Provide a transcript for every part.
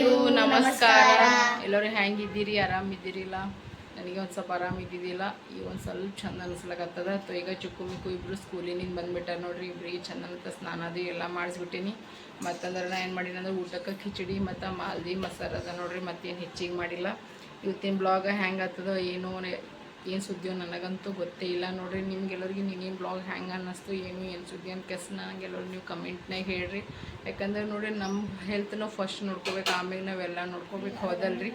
ಎಲ್ಲರಿಗೂ ನಮಸ್ಕಾರ. ಎಲ್ಲರೂ ಹೆಂಗಿದ್ದೀರಿ? ಆರಾಮಿದ್ದೀರಿಲ್ಲ? ನನಗೆ ಒಂದು ಸ್ವಲ್ಪ ಆರಾಮಿದ್ದಿದ್ದಿಲ್ಲ ಈಗ ಒಂದು ಸ್ವಲ್ಪ ಚಂದ ಅನ್ಸ್ಲಾಗತ್ತದ ತೊ ಈಗ ಚುಕ್ಕು ಮಿಕ್ಕು ಇಬ್ಬರು ಸ್ಕೂಲಿನಿಂದ ಬಂದ್ಬಿಟ್ಟಾರ ನೋಡ್ರಿ. ಇಬ್ಬರಿಗೆ ಚಂದ ಅಂತ ಸ್ನಾನ ಅದು ಎಲ್ಲ ಮಾಡಿಸ್ಬಿಟ್ಟಿನಿ. ಮತ್ತಂದ್ರೆ ನಾ ಏನು ಮಾಡೀನಿ ಅಂದ್ರೆ ಊಟಕ್ಕೆ ಖಿಚಡಿ ಮತ್ತು ಮಾಲ್ದಿ ಮಸಾಲ ಅದ ನೋಡ್ರಿ. ಮತ್ತೇನು ಹೆಚ್ಚಿಗೆ ಮಾಡಿಲ್ಲ. ಇವತ್ತಿನ ಬ್ಲಾಗ್ ಹೆಂಗೆ ಆಗ್ತದೋ ಏನೋ ಏನು ಸುದ್ದಿಯೋ ನನಗಂತೂ ಗೊತ್ತೇ ಇಲ್ಲ. ನೋಡ್ರಿ, ನಿಮ್ಗೆಲ್ಲರಿಗೆ ನೀನೇನು ಬ್ಲಾಗ್ ಹ್ಯಾಂಗೆ ಅನ್ನಿಸ್ತು, ಏನು ಏನು ಸುದ್ದಿ ಅಂತ ಕೆಸ್ ನನಗೆಲ್ಲರು ನೀವು ಕಮೆಂಟ್ನಾಗ ಹೇಳ್ರಿ. ಯಾಕಂದ್ರೆ ನೋಡ್ರಿ ನಮ್ಮ ಹೆಲ್ತ್ನ ಫಸ್ಟ್ ನೋಡ್ಕೋಬೇಕು, ಆಮೇಲೆ ನಾವೆಲ್ಲ ನೋಡ್ಕೋಬೇಕು, ಹೋದಲ್ರಿ?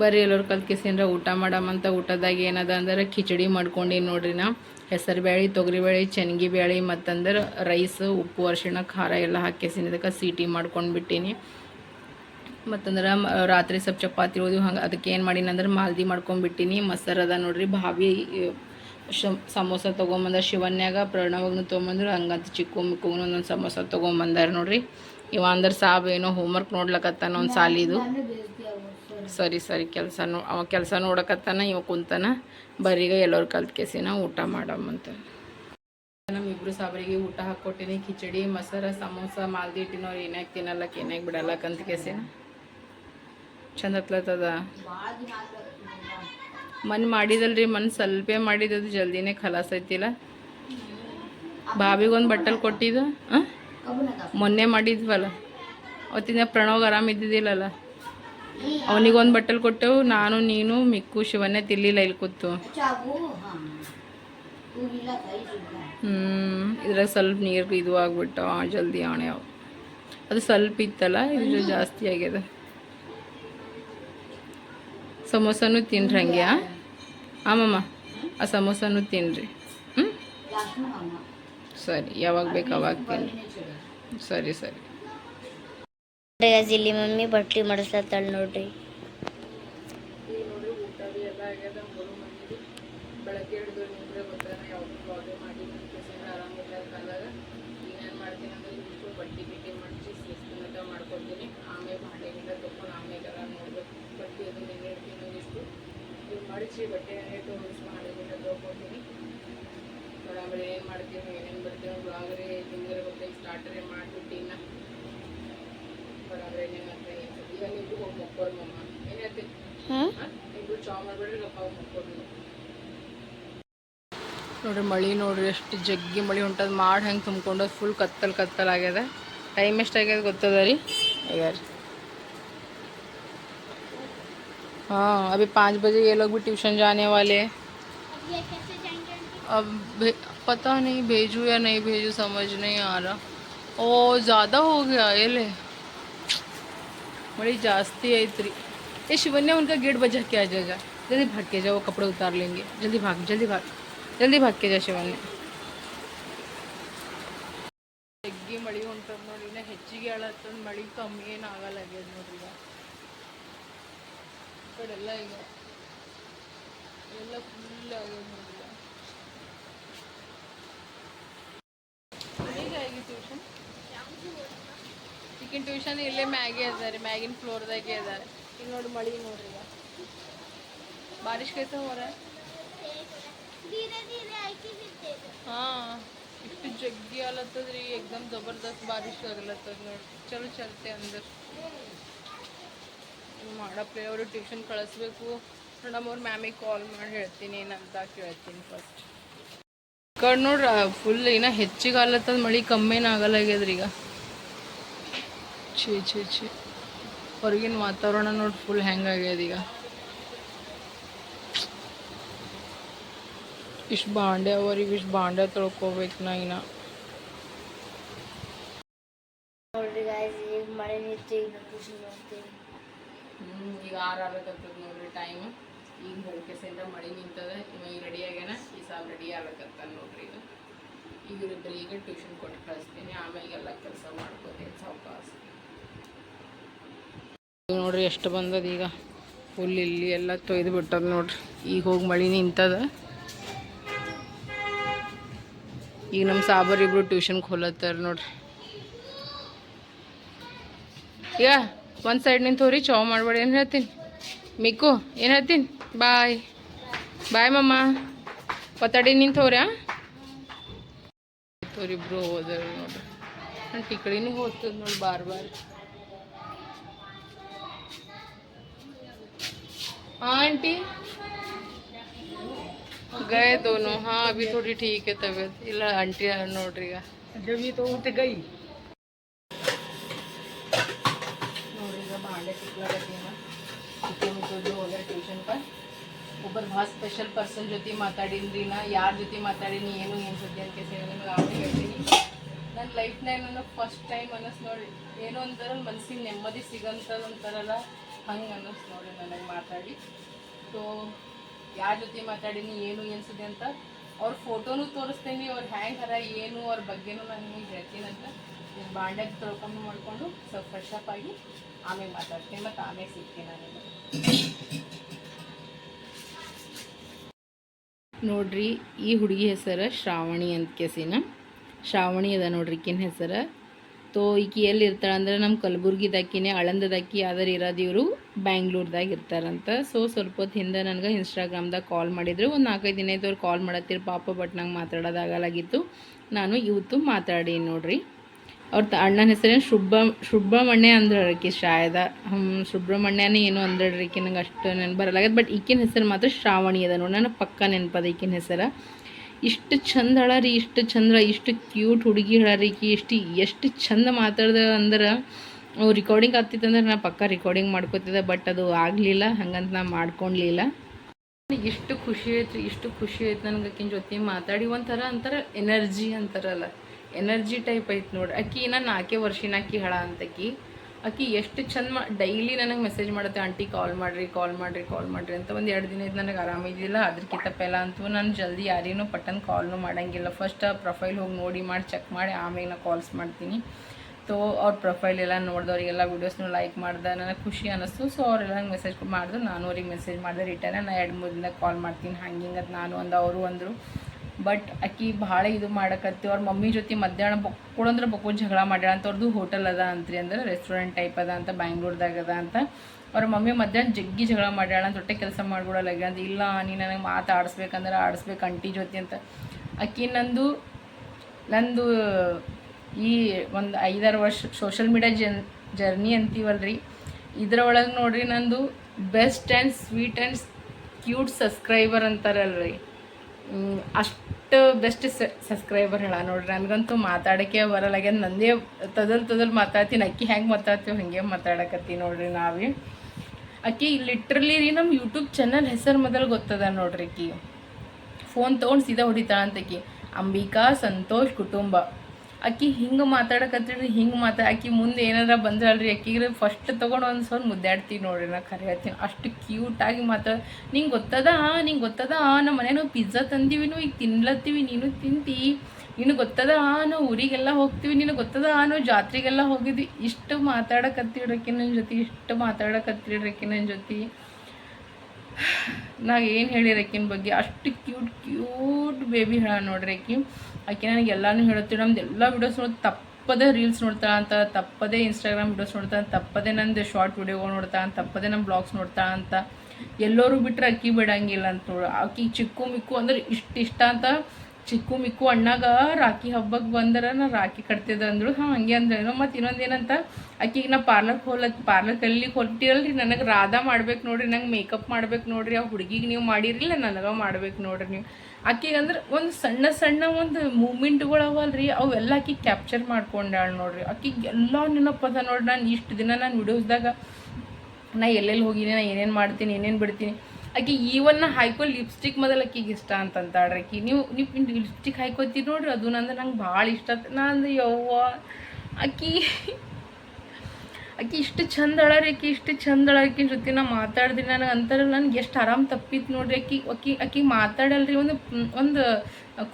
ಬರ್ರಿ ಎಲ್ಲರೂ ಕಲ್ತ್ಕಿಸಿಂದ್ರ ಊಟ ಮಾಡಮಂತ ಊಟದಾಗ ಏನದ ಅಂದ್ರೆ ಖಿಚಡಿ ಮಾಡ್ಕೊಂಡೀನಿ ನೋಡ್ರಿ ನಾ. ಹೆಸರು ಬೇಳೆ ತೊಗರಿಬೇಳೆ ಚೆನ್ಗಿ ಬೇಳೆ ಮತ್ತಂದ್ರೆ ರೈಸ್ ಉಪ್ಪು, ಅರಿಶಿಣ, ಖಾರ ಎಲ್ಲ ಹಾಕಿಸಿನ ಅದಕ್ಕೆ ಸೀಟಿ ಮಾಡ್ಕೊಂಡು ಬಿಟ್ಟೀನಿ. ಮತ್ತಂದ್ರೆ ರಾತ್ರಿ ಸ್ವಲ್ಪ ಚಪಾತಿ ಉಳಿದು ಹಂಗೆ ಅದಕ್ಕೆ ಏನು ಮಾಡೀನಿ ಅಂದ್ರೆ ಮಾಲ್ದಿ ಮಾಡ್ಕೊಂಡ್ಬಿಟ್ಟಿನಿ ಮೊಸರದ ನೋಡ್ರಿ ಭಾವಿ ಸಮೋಸ ತೊಗೊಂಬಂದ ಶಿವನ್ಯಾಗ ಪ್ರಣವಗ್ನು ತೊಗೊಂಬಂದ್ರು, ಹಂಗಂತ ಚಿಕ್ಕ ಮಿಕ್ಕು ಒಂದೊಂದು ಸಮೋಸ ತೊಗೊಂಬಂದಾರ ನೋಡ್ರಿ. ಇವ ಅಂದ್ರೆ ಸಾಬ್ ಏನೋ ಹೋಮ್ವರ್ಕ್ ನೋಡ್ಲಕತ್ತಾನ ಒಂದು ಸಾಲಿದು. ಸರಿ ಸರಿ, ಕೆಲಸ ನೋ, ಅವ ಕೆಲಸ ನೋಡಕತ್ತಾನ, ಇವ ಕುಂತಾನ. ಬರೀಗ ಎಲ್ಲರೂ ಕಲ್ತ್ಕೇಸಿನ ಊಟ ಮಾಡಮ್ಮಂತ ನಮ್ಮಿಬ್ರು ಸಾಬರಿಗೆ ಊಟ ಹಾಕ್ಕೊಟ್ಟಿನಿ, ಕಿಚಡಿ, ಮೊಸರ, ಸಮೋಸ, ಮಾಲ್ದಿ ಇಟ್ಟಿನವ್ರು ಏನಾಗ ತಿನ್ನಲ್ಲಕ್ಕೆ ಏನಾಗ ಬಿಡಲ್ಲಕ್ಕಂತ ಕೇಸಿನ. ಚಂದ ಹತ್ಲತ್ತದ ಮನ್ ಮಾಡಿದಲ್ರಿ, ಮನ್ ಸ್ವಲ್ಪೇ ಮಾಡಿದದು ಜಲ್ದಿನೇ ಖಲಾಸ್ ಐತಿಲ್ಲ ಬಾಬಿಗೊಂದು ಬಟ್ಟಲ್ ಕೊಟ್ಟಿದ್ದು ಮೊನ್ನೆ ಮಾಡಿದ್ವಲ್ಲ. ಅವತ್ತಿನ ಪ್ರಣವ್ ಆರಾಮ್ ಇದ್ದಿದ್ದಿಲ್ಲಲ್ಲ. ಅವನಿಗೊಂದು ಬಟ್ಟಲ್ ಕೊಟ್ಟೆವು, ನಾನು, ನೀನು, ಮಿಕ್ಕು ಶಿವನೇ ತಿರ್ಲಿಲ್ಲ ಇಲ್ಲಿ ಕೂತು. ಹ್ಞೂ ಇದ್ರಾಗ ಸ್ವಲ್ಪ ನೀರು ಇದು ಆಗ್ಬಿಟ್ಟು, ಜಲ್ದಿ ಅವಣೆ ಅವು. ಅದು ಸ್ವಲ್ಪ ಇತ್ತಲ್ಲ ಇದು ಜಾಸ್ತಿ ಆಗ್ಯದ ಸಮೋಸನೂ ತಿನ್ರಿ ಹಂಗೆ ಆಮಮ್ಮ ಆ ಸಮೋಸನೂ ತಿನ್ರಿ ಹ್ಞೂ ಸರಿ ಯಾವಾಗ ಬೇಕು ಅವಾಗ ತಿನ್ರಿ ಸರಿ ಸರಿ ಇಲ್ಲಿ ಮಮ್ಮಿ ಬಟ್ಲಿ ಮಾಡಿಸ್ಲತ್ತಾಳ ನೋಡ್ರಿ ಬೆಳಗ್ಗೆ ಹಿಡಿದು ನಿಂತ್ರೆ ಗೊತ್ತಾನೆ ಯಾವುದು ಪ್ರಾಬ್ಲಮ್ ಮಾಡಿ ಪೇಷಂಟ್ ಆರಾಮಿಲ್ಲ ಕಾಲಾಗ ಏನೇನು ಮಾಡ್ತೀನಿ ಅಂದ್ರೆ ಇಷ್ಟು ಬಟ್ಟೆ ಗಿಟ್ಟಿ ಮಾಡಿಸಿ ಶಿಸ್ತುನತ ಮಾಡ್ಕೊತೀನಿ ಆಮೇಲೆ ಭಾಂಡೆಗಿಂತ ತೊಗೊಂಡು ಆಮೇಲೆಲ್ಲ ನೋಡ್ಬೇಕು ಬಟ್ಟೆ ಅದನ್ನು ನೆನೆ ಇಡ್ತೀನಿ ಇಷ್ಟು ಇದು ಮಡಚಿ ಬಟ್ಟೆ ನೆನೆ ಇಟ್ಟು ಹೊಲಿಸಿ ತೊಗೊಳ್ತೀನಿ ಆಮೇಲೆ ಏನು ಮಾಡ್ತೀವಿ ಏನೇನು ಬರ್ತೀನಿ ಬ್ಲಾಗ್ರೆ ತಿಂಗಳ ಗೊತ್ತಾಗಿ ಸ್ಟಾರ್ಟರೇ ಮಾಡಿಬಿಟ್ಟು ಇನ್ನು ಬರಾಬ್ರೆ ಏನೇನಂತ ಈಗ ನೀವು ಹೋಗಿ ಮಕ್ಕೋರು ಮಮ್ಮ ಏನು ನೀವು ಚಾ ಮಾಡ್ಬಿಡ್ರಿ ಗಪ್ಪ ಮಕ್ಕೋರು ನೋಡ್ರಿ ಮಳೆ ನೋಡ್ರಿ ಎಷ್ಟು ಜಗ್ಗಿ ಮಳೆ ಹೊಂಟದ ಮಾಡಿ ಹೆಂಗೆ ತುಂಬ್ಕೊಂಡು ಫುಲ್ ಕತ್ತಲ್ ಕತ್ತಲ್ ಆಗ್ಯದ ಟೈಮ್ ಎಷ್ಟಾಗ್ಯದ ಗೊತ್ತದ ರೀ? ಈಗ हाँ अभी पाँच बजे ये लोग भी ट्यूशन जाने वाले हैं अब भे- पता नहीं भेजूँ या नहीं भेजूँ समझ नहीं आ रहा ओ ज़्यादा हो गया ये ले बड़ी जास्ती ಐತ್ರಿ ए शिवन्या उनका गेट बजा के आ जा जा जल्दी भाग के जाओ वो कपड़े उतार लेंगे जल्दी भाग जल्दी भाग जल्दी भाग के जा ಶಿವನ್ಯ ಜಗ್ಗಿ ಮಳಿ ಹೊಂಟದ ನೋಡಿ ಇನ್ನ ಹೆಚ್ಚಿಗೆ ಹೇಳತ್ತದ ಮಳಿ ಕಮ್ಮಿ ಏನು ಆಗಲ್ಲ ಆಗ್ಯದ ನೋಡ್ರಿ ಈಗ ಈ ಕಡೆ ಎಲ್ಲ ಈಗ ಎಲ್ಲ ಫುಲ್ ಆಗ್ಯದ ನೋಡ್ರಿ ಈಗ. ಈಗ ಆಗಿ ಟ್ಯೂಷನ್ ಈಗಿನ ಟ್ಯೂಷನ್ ಇಲ್ಲೇ ಮ್ಯಾಗೆ ಅದಾರೆ ಮ್ಯಾಗಿನ ಫ್ಲೋರ್ದಾಗೆ ಅದಾರೆ. ಈಗ ನೋಡಿ ಮಳಿ ನೋಡ್ರಿ ಈಗ. ಬಾರಿಶ್ ಕೈತ ಹೊರ? ಹಾಂ ಇಷ್ಟು ಜಗ್ಗಿ ಆಗ್ಲತ್ತದ್ರಿ ಎಕ್ದಮ್ ಜಬರ್ದಸ್ತ್ ಬಾರಿಶ್ ಆಗ್ಲತ್ತದ ನೋಡಿ. ಚಲೋ ಚಲತೆ ಅಂದ್ರ. ಮಾಡಪ್ಲೆ ಅವರು ಟ್ಯೂಷನ್ ಕಳಿಸ್ಬೇಕು. ನಮ್ಮವ್ರ ಮ್ಯಾಮಿಗೆ ಕಾಲ್ ಮಾಡಿ ಹೇಳ್ತೀನಿ, ಏನಂತ ಕೇಳ್ತೀನಿ ಫಸ್ಟ್ ಕಡೆ ನೋಡ್ರಿ ಫುಲ್ ಇನ್ನ ಹೆಚ್ಚಿಗೆ ಆಲತ್ತದ ಮಳಿ ಕಮ್ಮಿನ ಆಗಲ್ಲ ಆಗ್ಯದ್ರಿ ಈಗ. ಛೀ ಛೀ ಛೀ. ಹೊರಗಿನ ವಾತಾವರಣ ನೋಡಿ ಫುಲ್ ಹೆಂಗಾಗ್ಯದ ಈಗ. ಇಷ್ಟು ಬಾಂಡೆ ಅವ್ರಿಗೆ ಇಷ್ಟು ಬಾಂಡೆ ತೊಳ್ಕೊಬೇಕು ನಾ ಇನ್ನ. ನೋಡ್ರಿ ಮಳೆ ನಿಂತು ಈಗ ಟ್ಯೂಷನ್ ಈಗ ಆರು ಆಗ್ಲಕತ್ತದ ನೋಡ್ರಿ ಟೈಮ್ ಈಗ ಹೋಗ್ಕೆಸಿಂದ ಮಳೆ ನಿಂತದ ಇವ ಈಗ ರೆಡಿ ಆಗ್ಯಾನ. ಈ ಸಾಬ್ ರೆಡಿ ಆಗ್ಲಕತ್ತಾನ ನೋಡ್ರಿ ಈಗ. ಈಗ ಇಬ್ಬರಿಗೆ ಟ್ಯೂಷನ್ ಕೊಟ್ಟು ಕಳಿಸ್ತೀನಿ. ಆಮೇಲೆ ಎಲ್ಲ ಕೆಲಸ ಮಾಡ್ಕೋತೀನಿ ಸಾವಕಾಶ ನೋಡ್ರಿ ಎಷ್ಟು ಬಂದದ ಈಗ. ಫುಲ್ ಇಲ್ಲಿ ಎಲ್ಲ ತೊಯ್ದು ಬಿಟ್ಟದ ನೋಡ್ರಿ. ಈಗ ಹೋಗಿ ಮಳೆ ನಿಂತದ. ಈಗ ನಮ್ಮ ಸಾಬರ್ ಇಬ್ರು ಟ್ಯೂಷನ್ಗೆ ಹೋಲತ್ತಾರ ನೋಡ್ರಿ. ಈಗ वन सैड थोरी चौमती मिकू ऐन हती बाय बाय मम्मा पता नि थोरा थोरी ब्रो हर नोड़ टिकड़ी हो बार बार आंटी गए दोनों हाँ अभी थोड़ी ठीक है तबियत इला आंटी नोड्रीगा जब ये तो उठ गई ಟ್ಯೂಷನ್ ಪರ್ ಒಬ್ಬರು ಭಾಳ ಸ್ಪೆಷಲ್ ಪರ್ಸನ್ ಜೊತೆ ಮಾತಾಡಿನ್ರಿ ನಾ ಯಾರ ಜೊತೆ ಮಾತಾಡೀನಿ ಏನು ಏನು ಸುದ್ದಿ ಅಂತ ನಿಮ್ಗೆ ಆಮೇಲೆ ಹೇಳ್ತೀನಿ ನನ್ನ ಲೈಫ್ನಾಗ ನನಗೆ ಫಸ್ಟ್ ಟೈಮ್ ಅನಸ್ ನೋಡಿ ಏನೋ ಒಂಥರ ಮನ್ಸಿಗೆ ನೆಮ್ಮದಿ ಸಿಗಂಥದ್ದು ಅಂತಾರಲ್ಲ ಹಂಗೆ ಅನ್ನಿಸ್ ನೋಡಿ ನನಗೆ ಮಾತಾಡಿ ಸೊ ಯಾರ ಜೊತೆ ಮಾತಾಡೀನಿ ಏನು ಏನು ಸುದ್ದಿ ಅಂತ ಅವ್ರ ಫೋಟೋನು ತೋರಿಸ್ತೀನಿ ಅವ್ರು ಹ್ಯಾಂಗ್ ಹರ ಏನು ಅವ್ರ ಬಗ್ಗೆನೂ ನಾನು ನಿಮಗೆ ಹೇಳ್ತೀನಿ ಅಂತ ಬಾಂಡೆ ತೊಳ್ಕೊಂಡು ಮಾಡಿಕೊಂಡು ಸ್ವಲ್ಪ ಫ್ರೆಶ್ ಅಪ್ ಆಗಿ ಆಮೇಲೆ ಮಾತಾಡ್ತೀನಿ ಮತ್ತು ಆಮೇಲೆ ಸಿಗ್ತೀನಿ ನಾನು ನೋಡ್ರಿ, ಈ ಹುಡುಗಿ ಹೆಸರು ಶ್ರಾವಣಿ ಅಂತ ಕೇಸಿನ. ಶ್ರಾವಣಿ ಅದ ನೋಡ್ರಿ ಈಕಿನ ಹೆಸರು. ತೋ, ಈಕಿ ಎಲ್ಲಿ ಇರ್ತಾಳೆ ಅಂದ್ರೆ ನಮ್ಮ ಕಲಬುರ್ಗಿದಾಕಿನೇ, ಅಳಂದದಾಕಿ ಆದರೆ ಇರೋದು ಇವರು ಬ್ಯಾಂಗ್ಳೂರ್ದಾಗ ಇರ್ತಾರಂತ. ಸೊ, ಸ್ವಲ್ಪ ಹೊತ್ತು ಹಿಂದೆ ನನಗೆ ಇನ್ಸ್ಟಾಗ್ರಾಮ್ದಾಗ ಕಾಲ್ ಮಾಡಿದ್ರು. ಒಂದು ನಾಲ್ಕೈದು ದಿನ ಇದ್ದವ್ರು ಕಾಲ್ ಮಾಡತ್ತಿರು ಪಾಪ ಬಟ್ ನಂಗೆ ಮಾತಾಡೋದಾಗಲಾಗಿತ್ತು ನಾನು ಇವತ್ತು ಮಾತಾಡೀನಿ ನೋಡ್ರಿ. ಅವ್ರ ಅಣ್ಣನ ಹೆಸರೇನು ಶುಭ ಸುಬ್ರಹ್ಮಣ್ಯ ಅಂದ್ರಕಿ ಶಾಯದ. ಹ್ಮ್ ಸುಬ್ರಹ್ಮಣ್ಯನೇ ಏನು ಅಂದ್ರಡ್ರಿ ನಂಗೆ ಅಷ್ಟು ನೆನಪು ಬಟ್ ಈಕಿನ ಹೆಸರು ಮಾತ್ರ ಶ್ರಾವಣಿ ಅದ ನೋಡಿ. ನನ್ನ ಪಕ್ಕ ನೆನಪದ ಈಕಿನ ಹೆಸರು. ಇಷ್ಟು ಚಂದ ಅಳ ರೀ ಇಷ್ಟು ಚಂದ ಇಷ್ಟು ಕ್ಯೂಟ್ ಹುಡುಗಿ ಹೇಳಾರಿ ಈಕಿ ಎಷ್ಟು ಎಷ್ಟು ಚಂದ ಮಾತಾಡ್ದ ಅಂದ್ರೆ ರೆಕಾರ್ಡಿಂಗ್ ಆಗ್ತಿತ್ತಂದ್ರೆ ನಾ ಪಕ್ಕ ರೆಕಾರ್ಡಿಂಗ್ ಮಾಡ್ಕೋತಿದ್ದೆ ಬಟ್ ಅದು ಆಗಲಿಲ್ಲ, ಹಂಗಂತ ನಾ ಮಾಡ್ಕೊಳ್ಲಿಲ್ಲ ಇಷ್ಟು ಖುಷಿ ಆಯ್ತು, ಇಷ್ಟು ಖುಷಿ ಆಯ್ತು ನನಗೆ ಆಕಿನ ಜೊತೆ ಮಾತಾಡಿ ಒಂಥರ ಅಂತಾರ, ಎನರ್ಜಿ ಅಂತಾರಲ್ಲ. ಎನರ್ಜಿ ಟೈಪ್ ಐತೆ ನೋಡಿ ಅಕ್ಕಿ ನಾನು ನಾಲ್ಕೇ ವರ್ಷಿನ ಅಕ್ಕಿ ಹಳ ಅಂತ ಅಕ್ಕಿ. ಎಷ್ಟು ಚಂದ ಮಾ, ಡೈಲಿ ನನಗೆ ಮೆಸೇಜ್ ಮಾಡುತ್ತೆ ಆಂಟಿ ಕಾಲ್ ಮಾಡಿರಿ ಕಾಲ್ ಮಾಡಿರಿ ಕಾಲ್ ಮಾಡಿರಿ ಅಂತ ಒಂದು ಎರಡು ದಿನ ಇದು ನನಗೆ ಆರಾಮಿದ್ದಿಲ್ಲ ಅದಕ್ಕಿಂತ ಪೆಲ ಅಂತೂ ನಾನು ಜಲ್ದಿ ಯಾರಿಗೂ ಪಟ್ಟನ್ ಕಾಲ್ನು ಮಾಡೋಂಗಿಲ್ಲ. ಫಸ್ಟ್ ಆ ಪ್ರೊಫೈಲ್ ಹೋಗಿ ನೋಡಿ ಮಾಡಿ ಚೆಕ್ ಮಾಡಿ, ಆಮೇಲೆ ನಾನು ಕಾಲ್ಸ್ ಮಾಡ್ತೀನಿ. ಸೊ ಅವ್ರ ಪ್ರೊಫೈಲ್ ಎಲ್ಲ ನೋಡಿದವ್ರಿಗೆಲ್ಲ ವೀಡಿಯೋಸ್ನು ಲೈಕ್ ಮಾಡ್ದೆ, ನನಗೆ ಖುಷಿ ಅನ್ನಿಸ್ತು ಸೊ ಅವರೆಲ್ಲ ಮೆಸೇಜ್ ಮಾಡಿದ್ರು, ನಾನು ಅವ್ರಿಗೆ ಮೆಸೇಜ್ ಮಾಡಿದೆ ರಿಟರ್ನ್ ನಾನು ಎರಡು ಮೂರು ದಿನ ಕಾಲ್ ಮಾಡ್ತೀನಿ. ಹಂಗೆ ಹಿಂಗೆ ನಾನು ಒಂದು ಅವರು ಅಂದರು. ಬಟ್ ಅಕ್ಕಿ ಭಾಳ ಇದು ಮಾಡಕತ್ತಿ ಅವ್ರ ಮಮ್ಮಿ ಜೊತೆ ಮಧ್ಯಾಹ್ನ ಬಕ್ಕೊಳು ಅಂದ್ರೆ ಬಕ್ಕೋದು ಜಗಳ ಮಾಡ್ಯಾಳ ಅಂತ ಅವ್ರದ್ದು ಹೋಟೆಲ್ ಅದ ಅಂತ್ರಿ ಅಂದ್ರೆ ರೆಸ್ಟೋರೆಂಟ್ ಟೈಪ್ ಅದ ಅಂತ ಬ್ಯಾಂಗ್ಳೂರ್ದಾಗ ಅದ ಅಂತ. ಅವ್ರ ಮಮ್ಮಿ ಮಧ್ಯಾಹ್ನ ಜಗ್ಗಿ ಜಗಳ ಮಾಡ್ಯಾಳ ಅಂತ ಹೊಟ್ಟೆ ಕೆಲಸ ಮಾಡ್ಬಿಡಲ್ಲ ಅಂತ ಇಲ್ಲ ನೀ ನನಗೆ ಮಾತು ಆಡಿಸ್ಬೇಕಂದ್ರೆ ಆಡಿಸ್ಬೇಕು ಅಂಟಿ ಜೊತೆ ಅಂತ. ಅಕ್ಕಿ ನಂದು ನಂದು ಈ ಒಂದು ಐದಾರು ವರ್ಷ ಸೋಷಲ್ ಮೀಡಿಯಾ ಜನ್ ಜರ್ನಿ ಅಂತೀವಲ್ರಿ. ಇದರೊಳಗೆ ನೋಡ್ರಿ ನಂದು best and sweet and cute subscriber ಅಂತಾರಲ್ರಿ. ಅಷ್ಟು ಬೆಸ್ಟ್ ಸಬ್ಸ್ಕ್ರೈಬರ್ ಹೇಳ ನೋಡ್ರಿ. ನನಗಂತೂ ಮಾತಾಡೋಕ್ಕೆ ಬರಲ್ಲಾಗ್ಯದ ನಂದೇ ತದಲ್ ತದಲ್ ಮಾತಾಡ್ತೀನಿ. ಅಕ್ಕಿ ಹೆಂಗೆ ಮಾತಾಡ್ತೀವಿ ಹಂಗೆ ಮಾತಾಡಕತ್ತೀವಿ ನೋಡ್ರಿ ನಾವೇ. ಅಕ್ಕಿ ಲಿಟ್ರಲಿ ರೀ ನಮ್ಮ ಯೂಟ್ಯೂಬ್ ಚಾನಲ್ ಹೆಸರು ಮೊದಲು ಗೊತ್ತದ ನೋಡ್ರಿ ಅಕ್ಕಿ. ಫೋನ್ ತೊಗೊಂಡು ಸೀದಾ ಹೊಡಿತಾಳ ಅಂತಕಿ ಅಂಬಿಕಾ ಸಂತೋಷ್ ಕುಟುಂಬ. ಅಕ್ಕಿ ಹಿಂಗೆ ಮಾತಾಡಕತ್ತಿಡ್ರಿ ಹಿಂಗೆ ಮಾತಾ, ಅಕ್ಕಿ ಮುಂದೆ ಏನಾರ ಬಂದ್ರಲ್ರಿ ಅಕ್ಕಿಗೆ ಫಸ್ಟ್ ತೊಗೊಂಡು ಒಂದು ಸ್ವಲ್ಪ ಮುದ್ದಾಡ್ತೀವಿ ನೋಡ್ರಿ ನಾ ಖರೆ ಹೇಳ್ತೀನಿ ಅಷ್ಟು ಕ್ಯೂಟಾಗಿ ಮಾತಾಡ, ನಿಂಗೆ ಗೊತ್ತದ? ನಿಂಗೆ ಗೊತ್ತದ? ನಮ್ಮ ಮನೆ ನಾವು ಪಿಜ್ಜಾ ತಂದೀವಿ ಈಗ ತಿನ್ಲತ್ತೀವಿ, ನೀನು ತಿಂತಿ. ನಿನಗೆ ಗೊತ್ತದ? ನಾವು ಊರಿಗೆಲ್ಲ ಹೋಗ್ತೀವಿ, ನಿನಗೆ ಗೊತ್ತದ? ನಾವು ಜಾತ್ರೆಗೆಲ್ಲ ಹೋಗಿದ್ವಿ. ಇಷ್ಟು ಮಾತಾಡಕತ್ತಿಡ್ರಕ್ಕಿ ನನ್ನ ಜೊತೆ, ಇಷ್ಟು ಮಾತಾಡಕತ್ತಿಡ್ರಕ್ಕಿ ನನ್ನ ಜೊತೆ. ನಾ ಏನು ಹೇಳಿರಿ ಆಕಿನ ಬಗ್ಗೆ? ಅಷ್ಟು ಕ್ಯೂಟ್ ಕ್ಯೂಟ್ ಬೇಬಿ ಹೇಳ ನೋಡ್ರಿ ಆಕಿ ಆಕೆ ನನಗೆ ಎಲ್ಲಾನು ಹೇಳುತ್ತೆ ನಮ್ದು ಎಲ್ಲ ವಿಡಿಯೋಸ್ ನೋಡಿ, ತಪ್ಪದೇ ರೀಲ್ಸ್ ನೋಡ್ತಾ ಅಂತ, ತಪ್ಪದೇ ಇನ್ಸ್ಟಾಗ್ರಾಮ್ ವೀಡಿಯೋಸ್ ನೋಡ್ತಾ, ತಪ್ಪದೇ ನಂದು ಶಾರ್ಟ್ ವಿಡಿಯೋಗಳು ನೋಡ್ತಾ, ತಪ್ಪದೇ ನಮ್ಮ ಬ್ಲಾಗ್ಸ್ ನೋಡ್ತಾ ಅಂತ. ಎಲ್ಲರೂ ಬಿಟ್ಟರೆ ಅಕ್ಕಿ ಬಿಡಂಗಿಲ್ಲ ಅಂತ ನೋಡು. ಆಕಿ ಚಿಕ್ಕು ಮಿಕ್ಕು ಅಂದ್ರೆ ಇಷ್ಟ ಇಷ್ಟ ಅಂತ ಚಿಕ್ಕು ಮಿಕ್ಕು ಅಣ್ಣಾಗ ರಾಖಿ ಹಬ್ಬಕ್ಕೆ ಬಂದ್ರೆ ನಾ ರಾಖಿ ಕಟ್ತಿದ್ದೆ ಅಂದಳು. ಹಾಂ, ಹಂಗೆ ಅಂದ್ರೆ ಏನೋ ಮತ್ತು ಇನ್ನೊಂದು ಏನಂತ, ಆಕಿಗೆ ನಾ ಪಾರ್ಲರ್ಗೆ ಹೋಲತ್ ಪಾರ್ಲರ್ ಕಲ್ಲಿ ಹೊರಟಿರಲ್ರಿ ನನಗೆ ರಾಧಾ ಮಾಡ್ಬೇಕು ನೋಡ್ರಿ, ನಂಗೆ ಮೇಕಪ್ ಮಾಡ್ಬೇಕು ನೋಡ್ರಿ. ಆ ಹುಡುಗಿಗೆ ನೀವು ಮಾಡಿರಿಲ್ಲ ನನಗೆ ಮಾಡ್ಬೇಕು ನೋಡ್ರಿ ನೀವು. ಆಕಿಗೆ ಅಂದ್ರೆ ಒಂದು ಸಣ್ಣ ಸಣ್ಣ ಒಂದು ಮೂಮೆಂಟ್ಗಳವಲ್ಲ ಅವಲ್ರಿ ಅವೆಲ್ಲ ಆಕಿ ಕ್ಯಾಪ್ಚರ್ ಮಾಡ್ಕೊಂಡಾಳ ನೋಡ್ರಿ. ಆಕಿಗೆ ಎಲ್ಲ ನೆನಪದ ನೋಡ್ರಿ ನಾನು ಇಷ್ಟು ದಿನ ನಾನು ವಿಡಿಯೋಸ್ದಾಗ ನಾ ಎಲ್ಲೆಲ್ಲಿ ಹೋಗಿನಿ, ನಾ ಏನೇನು ಮಾಡ್ತೀನಿ, ಏನೇನು ಬಿಡ್ತೀನಿ. ಆಕೆ ಈವನ್ ನಾ ಹಾಯ್ಕೊ ಲಿಪ್ಸ್ಟಿಕ್ ಮೊದಲು ಆಕಿಗೆ ಇಷ್ಟ ಅಂತಂತಾಳ್ರಿ ಆಕಿ. ನೀವು ನೀವು ಲಿಪ್ಸ್ಟಿಕ್ ಹಾಯ್ಕೋತೀರಿ ನೋಡ್ರಿ, ಅದು ನಂದು ನಂಗೆ ಭಾಳ ಇಷ್ಟ. ನಾ ಅಂದ್ರೆ ಯವ್ವ. ಆಕಿ ಆಕಿ ಇಷ್ಟು ಚಂದ ಅಳಾರಿ, ಆಕೆ ಇಷ್ಟು ಚಂದ ಆಕಿನ ಜೊತೆ ನಾ ಮಾತಾಡಿದ್ರಿ ನನಗೆ. ಅಂತಾರೆ ನನಗೆ ಎಷ್ಟು ಆರಾಮ್ ತಪ್ಪಿತ್ತು ನೋಡ್ರಿ ಆಕಿ. ಆಕಿ ಆಕಿಗೆ ಮಾತಾಡಲ್ರಿ, ಒಂದು ಒಂದು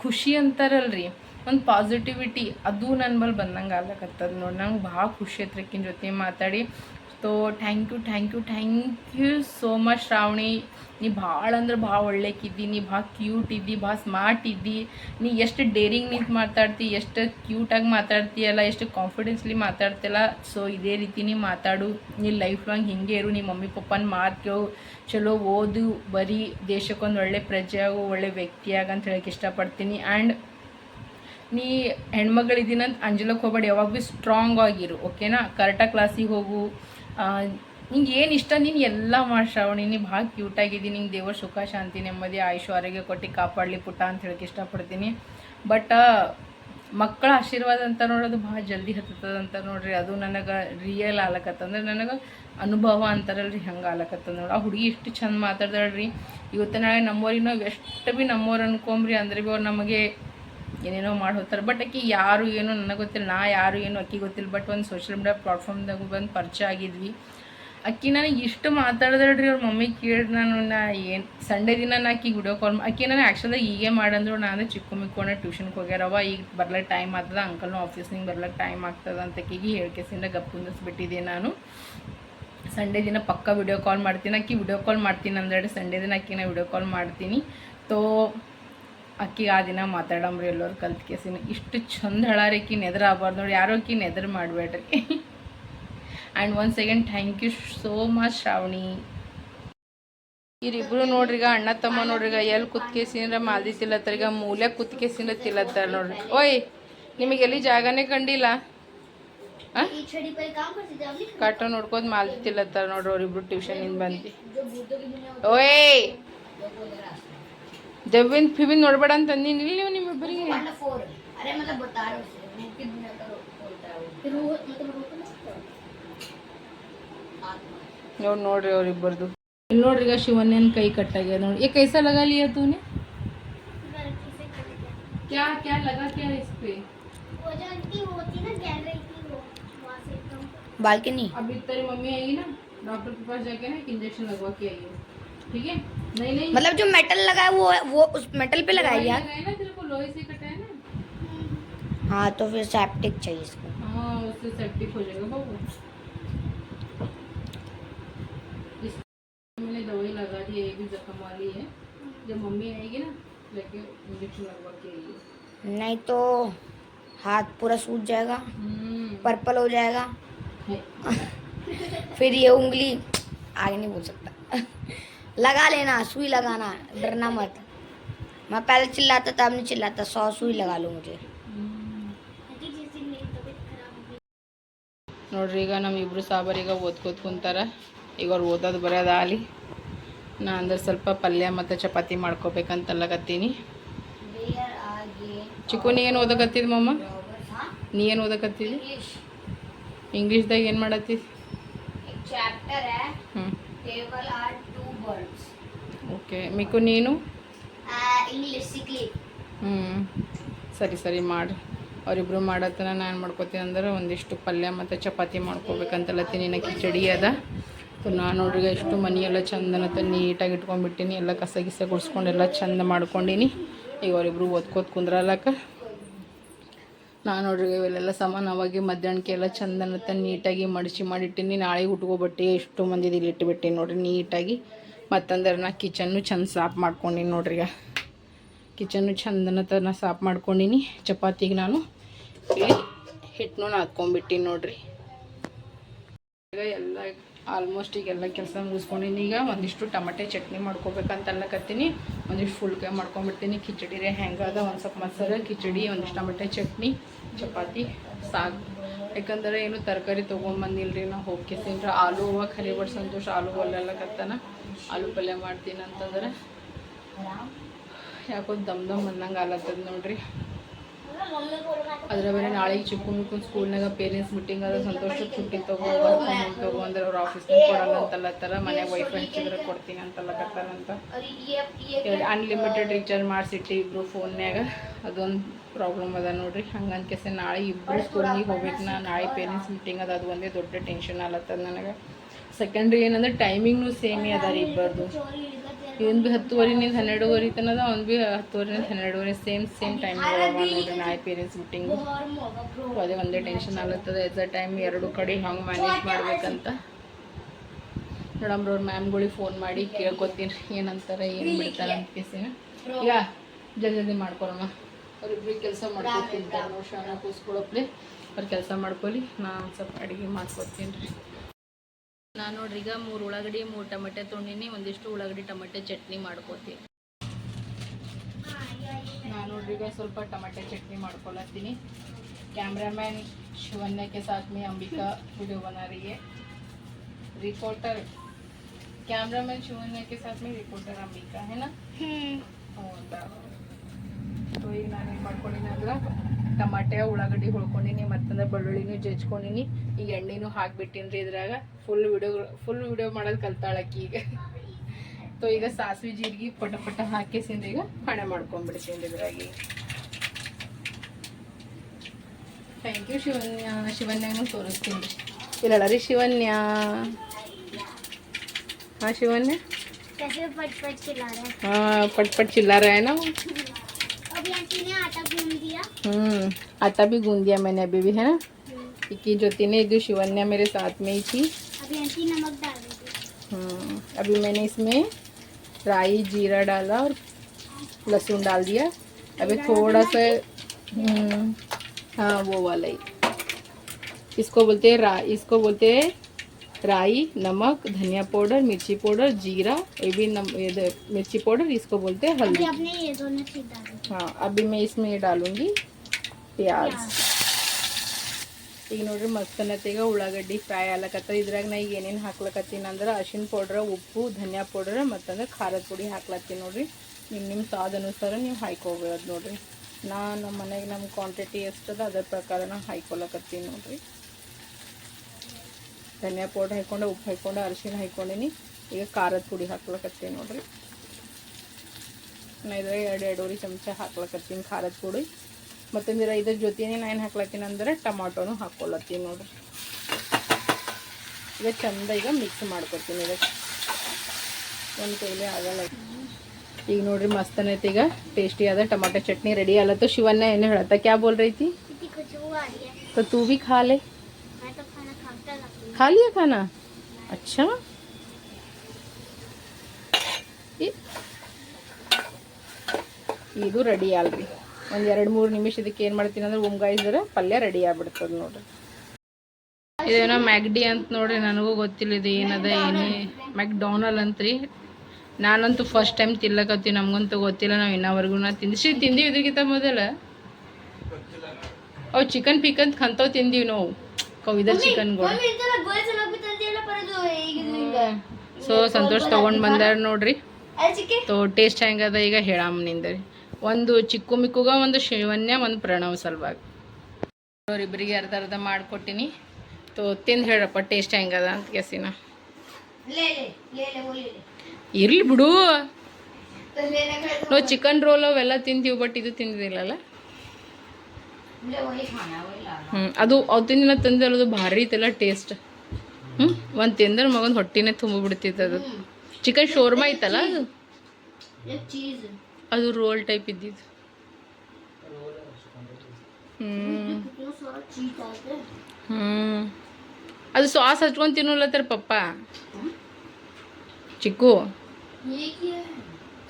ಖುಷಿ ಅಂತಾರಲ್ರಿ. ಒಂದು ಪಾಸಿಟಿವಿಟಿ ಅದು ನನ್ನ ಬಳಿ ಬಂದಂಗೆ ಆಗ್ಲಕತ್ತದ ನೋಡಿ. ನಂಗೆ ಭಾಳ ಖುಷಿ ಆಯ್ತು ಆಕಿನ ಜೊತೆ ಮಾತಾಡಿ. So thank you thank you thank you so much Shravani ನೀ ಭಾಳ ಅಂದ್ರೆ ಭಾಳ ಒಳ್ಳೆಕಿದ್ದಿ ನೀ ಭಾಳ ಕ್ಯೂಟ್ ಇದ್ದಿ, ಭಾಳ ಸ್ಮಾರ್ಟ್ ಇದ್ದಿ. ನೀ ಎಷ್ಟು ಡೇರಿಂಗ್ ನಿಂತು ಮಾತಾಡ್ತಿ, ಎಷ್ಟು ಕ್ಯೂಟಾಗಿ ಮಾತಾಡ್ತೀಯಲ್ಲ, ಎಷ್ಟು ಕಾನ್ಫಿಡೆನ್ಸ್ಲಿ ಮಾತಾಡ್ತಿಲ್ಲ ಸೊ ಇದೇ ರೀತಿ ನೀ ಮಾತಾಡು. ನೀ ಲೈಫ್ ಲಾಂಗ್ ಹಿಂಗೆ ಇರು ನಿಮ್ಮ ಮಮ್ಮಿ ಪಪ್ಪನ ಮಾತು ಚಲೋ ಓದು, ಬರೀ ದೇಶಕ್ಕೊಂದು ಒಳ್ಳೆ ಪ್ರಜೆ ಆಗು, ಒಳ್ಳೆ ವ್ಯಕ್ತಿಯಾಗ ಅಂತ ಹೇಳಕ್ಕೆ ಇಷ್ಟಪಡ್ತೀನಿ. ಆ್ಯಂಡ್ ನೀ ಹೆಣ್ಮಗಳಿದ್ದೀನಂತ ಅಂಜಲಕ್ಕೆ ಹೋಗ್ಬೇಡಿ, ಯಾವಾಗ ಭೀ ಸ್ಟ್ರಾಂಗ್ ಆಗಿರು ಓಕೆನಾ ಕರೆಕ್ಟಾಗಿ ಕ್ಲಾಸಿಗೆ ಹೋಗು. ನಿಂಗೆ ಏನು ಇಷ್ಟ? ನೀನು ಎಲ್ಲ ಮಾಡಿ ಶ್ರಾವಣಿ. ನೀ ಭಾಳ ಕ್ಯೂಟಾಗಿದ್ದೀನಿ ನಿಂಗೆ ದೇವರ ಸುಖ, ಶಾಂತಿ, ನೆಮ್ಮದಿ, ಆಯುಷು, ಆರೋಗ್ಯ ಕೊಟ್ಟು ಕಾಪಾಡಲಿ ಪುಟ್ಟ ಅಂತ ಹೇಳಕ್ಕೆ ಇಷ್ಟಪಡ್ತೀನಿ. ಬಟ್ ಮಕ್ಕಳ ಆಶೀರ್ವಾದ ಅಂತ ನೋಡೋದು ಭಾಳ ಜಲ್ದಿ ಹತ್ತದಂತ ನೋಡ್ರಿ. ಅದು ನನಗೆ ರಿಯಲ್ ಆಲಕತ್ತಂದ್ರೆ ನನಗೆ ಅನುಭವ ಅಂತಾರಲ್ರಿ, ಹಂಗೆ ಆಲಕತ್ತದ ನೋಡಿ. ಆ ಹುಡುಗಿ ಎಷ್ಟು ಚಂದ ಮಾತಾಡ್ದಾಳ್ರಿ. ಇವತ್ತು ನಾಳೆ ನಮ್ಮವ್ರಿಗೆ ನಾವು ಎಷ್ಟು ಭೀ ನಮ್ಮವ್ರು ಅನ್ಕೊಂಬ್ರಿ. ಅಂದ್ರೆ ಭೀ ಅವ್ರು ನಮಗೆ ಏನೇನೋ ಮಾಡಿ ಹೋಗ್ತಾರೆ. ಬಟ್ ಆಕೆ ಯಾರು ಏನು ನನಗೆ ಗೊತ್ತಿಲ್ಲ, ನಾ ಯಾರು ಏನು ಅಕ್ಕಿ ಗೊತ್ತಿಲ್ಲ. ಬಟ್ ಒಂದು ಸೋಷಿಯಲ್ ಮೀಡಿಯಾ ಪ್ಲಾಟ್ಫಾರ್ಮ್ದಾಗೂ ಬಂದು ಪರಿಚಯ ಆಗಿದ್ವಿ. ಅಕ್ಕಿ ನನಗೆ ಇಷ್ಟು ರೀ ಅವ್ರ ಮಮ್ಮಿ ಕೇಳಿ ನಾನು, ನಾ ಏನು ಸಂಡೇ ದಿನ ನಾ ಆಕಿ ವಿಡಿಯೋ ಕಾಲ್ ಅಕ್ಕಿ ನಾನು ಆ್ಯಕ್ಚುಲಾಗಿ ಈಗೇ ಮಾಡಂದ್ರು. ನಾನು ಚಿಕ್ಕ ಮಿಕ್ಕೊಂಡೆ ಟ್ಯೂಷನ್ಗೆ ಹೋಗ್ಯಾರವ ಈಗ ಬರ್ಲಕ್ಕೆ ಟೈಮ್ ಆಗ್ತದ ಅಂಕಲ್ನು ಆಫೀಸ್ನಿಂಗೆ ಬರ್ಲಕ್ಕೆ ಟೈಮ್ ಆಗ್ತದ ಅಂತ ಅಕ್ಕಿಗೆ ಹೇಳ್ಕೆಸಿಂದ ಗಪ್ಪು ಕುಂದಿಸ್ಬಿಟ್ಟಿದ್ದೆ ನಾನು. ಸಂಡೇ ದಿನ ಪಕ್ಕ ವಿಡಿಯೋ ಕಾಲ್ ಮಾಡ್ತೀನಿ. ಅಕ್ಕಿ ವಿಡಿಯೋ ಕಾಲ್ ಮಾಡ್ತೀನಿ ಅಂದ್ರೆ ಸಂಡೇ ದಿನ ಅಕ್ಕಿನ ವಿಡಿಯೋ ಕಾಲ್ ಮಾಡ್ತೀನಿ. ತೋ ಅಕ್ಕಿಗೆ ಆ ದಿನ ಮಾತಾಡಂಬ್ರಿ ಎಲ್ಲರು ಕಲ್ತ್ ಕೇಸಿನ ಇಷ್ಟು ಚಂದ ಹೇಳಾರಿಕಿ ನೆದ್ರ ಆಗ್ಬಾರ್ದು ನೋಡಿ ಯಾರೋ ಅಕ್ಕಿ ನೆದ್ರ ಮಾಡಬೇಡ್ರಿ. And one second thank you so much Shravani. ಇರಿಬ್ರು ನೋಡ್ರಿಗ, ಅಣ್ಣ ತಮ್ಮ ನೋಡ್ರಿಗ ಎಲ್ಲಿ ಕುತ್ಕೇಸಿನ್ರ ಮಾಲ್ದಿ ತಿಲ್ಲತ್ತರಿಗ, ಮೂಲೆ ಕುತ್ಕೇಸಿನ್ರ ತಿಲ್ಲತ್ತಾರ ನೋಡ್ರಿ. ಓಯ್, ನಿಮಗೆ ಎಲ್ಲಿ ಜಾಗನೇ ಕಂಡಿಲ್ಲ? ಕಟ್ಟ ನೋಡ್ಕೊಂಡು ಮಾಲ್ದಿ ತಿಲ್ಲತ್ತಾರ ನೋಡ್ರಿ ಅವ್ರಿಬ್ರು ಟ್ಯೂಷನಿಂದ ಬಂದು ಓಯ್! ದೆವ್ವಿನ ಫಿವಿನ್ ನೋಡ್ಬೇಡ ಅಂತ ಅಂದಿನಿ ನೀವು ನಿಮ್ಮಿಬ್ಬರಿಗೆ वाला फोर अरे मतलब बता रहे उसे रूह की दुनिया का बोलता है वो फिर रूह मतलब रूह को नहीं आत्मा ನೀವು ನೋಡ್ರಿ ಅವ್ರಿಬ್ಬರದು ಇಲ್ಲಿ ನೋಡ್ರಿ ಈಗ ಶಿವನ್ಯನ್ ಕೈ ಕಟ್ಟಾಗ್ಯದ ನೋಡಿ ये कैसा लगा लिया तूने क्या क्या लगा क्या इस पे वो जो आंटी होती ना गैलरी की वो वहाँ से एकदम बालकनी अभी तेरी मम्मी आएगी ना डॉक्टर के पास जाके ना एक इंजेक्शन लगवा के आई हो ठीक है नहीं नहीं। मतलब जो मेटल लगा है वो वो उस मेटल पे लगाई यार। लगाए ना तेरे को लोहे से कटा है ना। हाँ तो फिर सेप्टिक चाहिए इसको। हाँ उससे सेप्टिक हो जाएगा बाबू मैंने दवाई लगा दी है ये भी जख्म वाली है। जब मम्मी आएगी ना जाके इंजेक्शन लगवा के हो नहीं तो हाथ पूरा सूज जाएगा हम्म, पर्पल हो जाएगा। फिर ये उंगली आगे नहीं बोल सकता। लगा लेना सुई लगाना डरना मत मैं पहले चिल्लाता था अब नहीं चिल्लाता सौ सुई लगा लो मुझे ನೋಡ್ರಿ ಈಗ ನಮ್ಮ ಇಬ್ರು ಸಾಬರೀಗ ಓದ್ಕೋತ ಕುಂತಾರ ಈಗ ಅವ್ರು ಓದೋದು ಬರೋದು ಆಲಿ ನಾ ಅಂದ್ರೆ ಸ್ವಲ್ಪ ಪಲ್ಯ ಮತ್ತು ಚಪಾತಿ ಮಾಡ್ಕೋಬೇಕಂತಲ್ಲಕತ್ತೀನಿ ಚಿಕ್ಕು ನೀ ಏನು ಓದಕತ್ತಿದ್ ಮಮ್ಮ ನೀ ಏನು ಓದಕತ್ತಿದಿ इंग्लिश ಇಂಗ್ಲೀಷ್ದಾಗ ಏನು ಮಾಡತ್ತಿ एक चैप्टर है ಹ್ಞೂ ಓಕೆ ఓకే మీకు నేను ಹ್ಞೂ ಸರಿ ಸರಿ ಮಾಡಿ. ಅವರಿಬ್ರು ಮಾಡತ್ತನ ನಾನು ಮಾಡ್ಕೋತೀನಿ ಅಂದ್ರೆ ಒಂದಿಷ್ಟು ಪಲ್ಯ ಮತ್ತು ಚಪಾತಿ ಮಾಡ್ಕೋಬೇಕಂತಲತ್ತೀನಿ ನನ್ನ ಕಿಚಡಿ ಅದ. ಸೊ ನಾನು ನೋಡ್ರಿ ಎಷ್ಟು ಮನೆಯೆಲ್ಲ ಚಂದನತ್ತ ನೀಟಾಗಿ ಇಟ್ಕೊಂಡ್ಬಿಟ್ಟಿನಿ. ಎಲ್ಲ ಕಸ ಗಿಸ ಗುಡಿಸ್ಕೊಂಡು ಎಲ್ಲ ಚಂದ ಮಾಡ್ಕೊಂಡಿನಿ. ಈಗ ಅವರಿಬ್ರು ಓದ್ಕೋತ್ ಕುಂದ್ರಲ್ಲಕ್ಕ ನಾನು ನೋಡ್ರಿ ಇವೆಲ್ಲ ಸಮಾನವಾಗಿ ಮಧ್ಯಾಹ್ನಕ್ಕೆ ಎಲ್ಲ ಚಂದನತ್ತ ನೀಟಾಗಿ ಮಡಚಿ ಮಾಡಿಟ್ಟಿನಿ. ನಾಳೆಗೆ ಉಟ್ಕೊಬಟ್ಟಿ ಎಷ್ಟು ಮಂದಿದ್ದು ಇಲ್ಲಿ ಇಟ್ಬಿಟ್ಟಿನಿ ನೋಡ್ರಿ ನೀಟಾಗಿ. ಮತ್ತಂದ್ರೆ ನಾ ಕಿಚನ್ನು ಚಂದ ಸಾಫ್ ಮಾಡ್ಕೊಂಡಿನಿ ನೋಡ್ರಿ ಈಗ. ಕಿಚನ್ನು ಚಂದನತ್ತ ನಾ ಸಾಫ್ ಮಾಡ್ಕೊಂಡೀನಿ, ಚಪಾತಿಗೆ ನಾನು. ಇಲ್ಲಿ ಹಿಟ್ಟನ್ನು ನಾದ್ಕೊಂಡ್ಬಿಟ್ಟಿನಿ ನೋಡ್ರಿ. ಈಗ ಎಲ್ಲ ಆಲ್ಮೋಸ್ಟ್ ಈಗ ಎಲ್ಲ ಕೆಲಸ ಮುಗಿಸ್ಕೊಂಡಿನಿ. ಈಗ ಒಂದಿಷ್ಟು ಟಮಟೆ ಚಟ್ನಿ ಮಾಡ್ಕೋಬೇಕಂತಲ್ಲಕತ್ತೀನಿ ಒಂದಿಷ್ಟು ಫುಲ್ಕೆ ಮಾಡ್ಕೊಂಡ್ಬಿಡ್ತೀನಿ ಕಿಚಡಿ ರೇ ಹೆಂಗದ ಒಂದು ಸ್ವಲ್ಪ ಮಸಾಲೆ ಕಿಚಡಿ, ಒಂದಿಷ್ಟು ಟಮಟೆ ಚಟ್ನಿ, ಚಪಾತಿ ಸಾಕು ಯಾಕಂದ್ರೆ ಏನು ತರಕಾರಿ ತೊಗೊಂಬಂದಿಲ್ರಿ ನಾ ತಿಂದ್ರೆ ಆಲೂ ಹೂವು ಖರೀ ಬಡ್ ಸಂತೋಷ ಆಲೂ ಒಲ್ಲಕತ್ತಾನ ಆಲೂ ಪಲ್ಯ ಮಾಡ್ತೀನಿ ಅಂತಂದ್ರೆ ಯಾಕೋ ದಮ್ ದಮ್ ಅನ್ನಂಗೆ ಆಲತ್ತದ ನೋಡ್ರಿ. ಅದರ ಬೇರೆ ನಾಳೆ ಚಿಕ್ಕ ಮುಕ್ಕ ಸ್ಕೂಲ್ನಾಗ ಪೇರೆಂಟ್ಸ್ ಮೀಟಿಂಗ್ ಆದ ಸಂತೋಷಕ್ಕೆ ಚುಟ್ಟಿ ತಗೋ ತಗೋ ಅಂದ್ರೆ ಅವ್ರ ಆಫೀಸ್ನಾಗ ಕೊಡಲ್ಲ ಅಂತಲ್ಲತ್ತಾರ ಮನೆ ವೈಫೈ ಹಂಚಿದ್ರೆ ಕೊಡ್ತೀನಿ ಅಂತಲ್ಲ ಕತ್ತಾರಂತ ಅನ್ಲಿಮಿಟೆಡ್ ರೀಚಾರ್ಜ್ ಮಾಡಿಸಿಟ್ಟು ಇಬ್ರು ಫೋನ್ನಾಗ ಅದೊಂದು ಪ್ರಾಬ್ಲಮ್ ಅದ ನೋಡ್ರಿ. ಹಂಗಂತ ಕೆಸ ನಾಳೆ ಇಬ್ಬರು ಸ್ಕೂಲಿಗೆ ಹೋಗ್ಬೇಕು ನಾ ನಾಳೆ ಪೇರೆಂಟ್ಸ್ ಮೀಟಿಂಗ್ ಅದ ಅದು ಒಂದೇ ದೊಡ್ಡ ಟೆನ್ಷನ್ ಆಲತ್ತದ ನನಗೆ. ಸೆಕೆಂಡ್ರಿ ಏನಂದ್ರೆ ಟೈಮಿಂಗ್ನು ಸೇಮೇ ಅದ ರೀ ಇಬ್ಬರದು. ಇವನ್ ಭೀ ಹತ್ತುವರೆನಿಂದ ಹನ್ನೆರಡುವರೆ ತನದ ಅವ್ನು ಭೀ ಹತ್ತುವರೆನಿಂದ ಹನ್ನೆರಡುವರೆ ಸೇಮ್ ಸೇಮ್ ಟೈಮ್ ನೋಡ್ರಿ ನಾಳೆ ಪೇರೆಂಟ್ಸ್ ಮೀಟಿಂಗು ಅದೇ ಒಂದೇ ಟೆನ್ಷನ್ ಆಗ್ಲತ್ತದ ಎಟ್ ದ ಟೈಮ್ ಎರಡು ಕಡೆ ಹಂಗೆ ಮ್ಯಾನೇಜ್ ಮಾಡ್ಬೇಕಂತ. ನೋಡಮ್ರ ಅವ್ರ ಮ್ಯಾಮ್ಗಳಿಗೆ ಫೋನ್ ಮಾಡಿ ಕೇಳ್ಕೊತೀನಿ ಏನಂತಾರೆ ಏನು ಬಿಡ್ತಾರೆ ಅಂತ ಕೇಸಿನ ಈಗ ಜಲ್ದಿ ಜಲ್ದಿ ಮಾಡ್ಕೊಳಮ್ಮ ಅವ್ರಿಬ್ರಿಗೆ ಕೆಲಸ ಮಾಡ್ಕೊತಿರ್ತಾರೆ ನೋಡಿ ಶಾನ ಕೂಸ್ಕೊಳಪ್ಲಿ ಅವ್ರು ಕೆಲಸ ಮಾಡ್ಕೊಲಿ ನಾನು ಒಂದು ಸ್ವಲ್ಪ ಅಡುಗೆ ಮಾಡ್ಕೊತೀನಿ ರೀ ನಾನು ನೋಡ್ರಿ ಈಗ ಮೂರು ಉಳ್ಳಾಗಡ್ಡಿ ಮೂರು ಟಮಟೆ ತೊಗೊಂಡಿನಿ ಒಂದಿಷ್ಟು ಉಳ್ಳಾಗಡ್ಡಿ ಟಮಟೆ ಚಟ್ನಿ ಮಾಡ್ಕೊತೀನಿ ನಾನು ನೋಡ್ರಿ ಈಗ ಸ್ವಲ್ಪ ಟಮಟೆ ಚಟ್ನಿ ಮಾಡ್ಕೊಳತ್ತೀನಿ कैमरामैन शिवन्या के साथ में अंबिका वीडियो बना रही है रिपोर्टर कैमरामैन शिवन्या के साथ में रिपोर्टर अंबिका है ना ಹೌದಾ ಸೊ ಈಗ ನಾನೇನು ಮಾಡ್ಕೊಂಡಿನಿ ಅಂದ್ರೆ ಟಮಾಟೆ ಉಳ್ಳಾಗಡ್ಡಿ ಹೊಳ್ಕೊಂಡಿನಿ ಮತ್ತಂದ್ರೆ ಬೆಳ್ಳುಳ್ಳಿನೂ ಜಜ್ಕೊಂಡಿನಿ. ಈಗ ಎಣ್ಣೆನೂ ಹಾಕಿಬಿಟ್ಟಿನಿ ರೀ ಇದ್ರಾಗ. ಫುಲ್ ವಿಡಿಯೋ ಫುಲ್ ವಿಡಿಯೋ ಮಾಡೋದು ಕಲ್ತಾಳಕ್ಕಿ ಈಗ. ಸೊ ಈಗ ಸಾಸಿವೆ ಜೀರಿಗೆ ಪಟ ಪಟ ಹಾಕಿಸಿಂದ ಈಗ. ಹಣೆ ಮಾಡ್ಕೊಂಡ್ಬಿಡ್ತೀನಿ ಇದ್ರಾಗಿ. Thank you ಶಿವನ್ಯ. ಶಿವನ್ಯಾನು ತೋರಿಸ್ತೀನಿ ರೀ ಇಲ್ಲ ರೀ ಶಿವನ್ಯ. ಹಾಂ ಶಿವನ್ಯ. ಹಾಂ ಪಟ್ ಪಟ್ ಚಿಲ್ಲಾರ ಏನೋ. ना आंटी गूंद दिया? हम्म आटा भी गूंद दिया मैंने अभी भी है ना? क्योंकि ज्योति ने जो शिवन्या मेरे साथ में ही थी। अभी आंटी नमक डाल हम्म अभी मैंने इसमें राई जीरा डाला और लहसुन डाल दिया। अभी थोड़ा सा हम्म, हाँ वो वाला ही। इसको बोलते हैं रा इसको बोलते हैं राई नमक धनिया पाउडर मिर्ची पाउडर जीरा ये भी नम ये दे- मिर्ची पाउडर इसको बोलते हैं अभी हल्दी आपने ये दोनों चीज डाली हाँ अभी मैं इसमें ये डालूंगी प्याज ಈಗ ನೋಡ್ರಿ ಮಸ್ತನತ್ತೀಗ ಉಳ್ಳಾಗಡ್ಡಿ ಫ್ರೈ ಆಗ್ಲಕತ್ತ ಇದ್ರಾಗ ನಾ ಈಗ ಏನೇನು ಹಾಕ್ಲಕತ್ತೀನಿ ಅಂದ್ರೆ ಅರಿಶಿನ ಪೌಡ್ರ್ ಉಪ್ಪು ಧನಿಯಾ ಪೌಡ್ರ್ ಮತ್ತಂದ್ರೆ ಖಾರದ ಪುಡಿ ಹಾಕ್ಲತ್ತೀನಿ ನೋಡ್ರಿ ನಿಮ್ಮ ನಿಮ್ಮ ಸ್ವಾದ ಅನುಸಾರ ನೀವು ಹಾಯ್ಕೋಬೋದು ನೋಡ್ರಿ ನಾ ನಮ್ಮ ಮನೆಗೆ ನಮ್ಮ ಕ್ವಾಂಟಿಟಿ ಎಷ್ಟದ ಅದ್ರ ಪ್ರಕಾರ ನಾ ಹಾಯ್ಕೊಳಕತ್ತೀನಿ ನೋಡ್ರಿ ಧನಿಯಾ ಪೌಡ್ರ್ ಹಾಕ್ಕೊಂಡು ಉಪ್ಪು ಹಾಕ್ಕೊಂಡು ಅರಿಶಿನ ಹಾಕ್ಕೊಂಡೀನಿ ಈಗ ಖಾರದ ಪುಡಿ ಹಾಕ್ಲಕತ್ತೀನಿ ನೋಡ್ರಿ. ನಾ ಇದ್ರಾಗ ಎರಡು ಎರಡೂವರೆ ಚಮಚ ಹಾಕ್ಲಕತ್ತೀನಿ ಖಾರದ ಪುಡಿ. ಮತ್ತೊಂದಿರ ಇದ್ರ ಜೊತೆನೇ ನಾ ಏನು ಹಾಕ್ಲತ್ತೀನಿ ಅಂದರೆ ಟೊಮಾಟೋನು ಹಾಕ್ಕೊಳತ್ತೀನಿ ನೋಡ್ರಿ. ಈಗ ಚಂದ ಈಗ ಮಿಕ್ಸ್ ಮಾಡ್ಕೊತೀನಿ ಇದಕ್ಕೆ ಒಂದು ಕೈಲಿ ಆಗಲ್ಲ. ಈಗ ನೋಡ್ರಿ ಮಸ್ತನೈತಿ ಈಗ. ಟೇಸ್ಟಿ ಆದ ಟೊಮಾಟೊ ಚಟ್ನಿ ರೆಡಿ ಆಲತ್ತು. ಶಿವಣ್ಣ ಏನು ಹೇಳತ್ತ? ಕ್ಯಾ ಬೋಲ್ರೈತಿ? ತೂ ಭೀ ಖಾಲೆ. खा लिया खाना अच्छा ಇ- ಇದು ರೆಡಿ ಅಲ್ರಿ ಒಂದು ಎರಡು ಮೂರು ನಿಮಿಷ ಇದಕ್ಕೆ ಏನು ಮಾಡ್ತೀನಿ ಅಂದ್ರೆ ಉಮ್ಗಾಯಿಸಿದ್ರೆ ಪಲ್ಯ ರೆಡಿ ಆಗ್ಬಿಡ್ತದೆ ನೋಡ್ರಿ ಇದೇನೋ ಮ್ಯಾಗ್ಡಿ ಅಂತ ನೋಡ್ರಿ ನನಗೂ ಗೊತ್ತಿಲ್ಲ ಇದು ಏನದ ಏನೇ ಮ್ಯಾಕ್ಡೋನಲ್ ಅಂತ್ರಿ ನಾನಂತೂ ಫಸ್ಟ್ ಟೈಮ್ ತಿನ್ಲಕತ್ತೀವಿ ನಮಗಂತೂ ಗೊತ್ತಿಲ್ಲ ನಾವು ಇನ್ನವರೆಗೂ ನಾ ತಿಂದಿಸಿ ತಿಂದೀವಿ ಇದಕ್ಕಿಂತ ಮೊದಲ ಅವು ಚಿಕನ್ ಪಿಕನ್ ಕಂತವ್ ತಿಂದೀವಿ ನಾವು ಕವಿದ ಚಿಕನ್ ಸೊ ಸಂತೋಷ್ ತಗೊಂಡ್ ಬಂದಾರ ನೋಡ್ರಿ ತೋ ಟೇಸ್ಟ್ ಹೆಂಗದ ಈಗ ಹೇಳಾಮ ನಿಂದ್ರಿ ಒಂದು ಚಿಕ್ಕು ಮಿಕ್ಕುಗ ಒಂದು ಶಿವನ್ಯ ಒಂದು ಪ್ರಣವ್ ಸಲ್ವಾಗಿ ಅವರಿಬ್ಬರಿಗೆ ಅರ್ಧ ಅರ್ಧ ಮಾಡ್ಕೊಟ್ಟಿನಿ ತೋ ತಿಂದು ಹೇಳ್ರಪ್ಪ ಟೇಸ್ಟ್ ಹೆಂಗದ ಅಂತ ಕೆಸಿನ ಇರ್ಲಿ ಬಿಡು ನಾವು ಚಿಕನ್ ರೋಲ್ ಅವೆಲ್ಲ ತಿಂತೀವಿ ಬಟ್ ಇದು ತಿಂದಿಲ್ಲಲ್ಲ ಹ್ಞೂ ಅದು ಅವತ್ತಿನ ತಂದೆ ಅಲ್ಲದು ಭಾರಿ ಇತ್ತಲ್ಲ ಟೇಸ್ಟ್ ಹ್ಞೂ ಒಂದು ತಿಂದ್ರೆ ಮಗನ ಹೊಟ್ಟಿನೇ ತುಂಬಿಬಿಡ್ತಿತ್ತು ಅದು. ಚಿಕನ್ ಶೋರ್ಮಾ ಇತ್ತಲ್ಲ ಅದು? ಅದು ರೋಲ್ ಟೈಪ್ ಇದ್ದಿದ್ದು. ಹ್ಞೂ ಅದು ಸಾಸ್ ಹಚ್ಕೊಂಡ್ ತಿನ್ನೋಲ್ಲತ್ತಾರ ಪಪ್ಪ. ಚಿಕ್ಕು.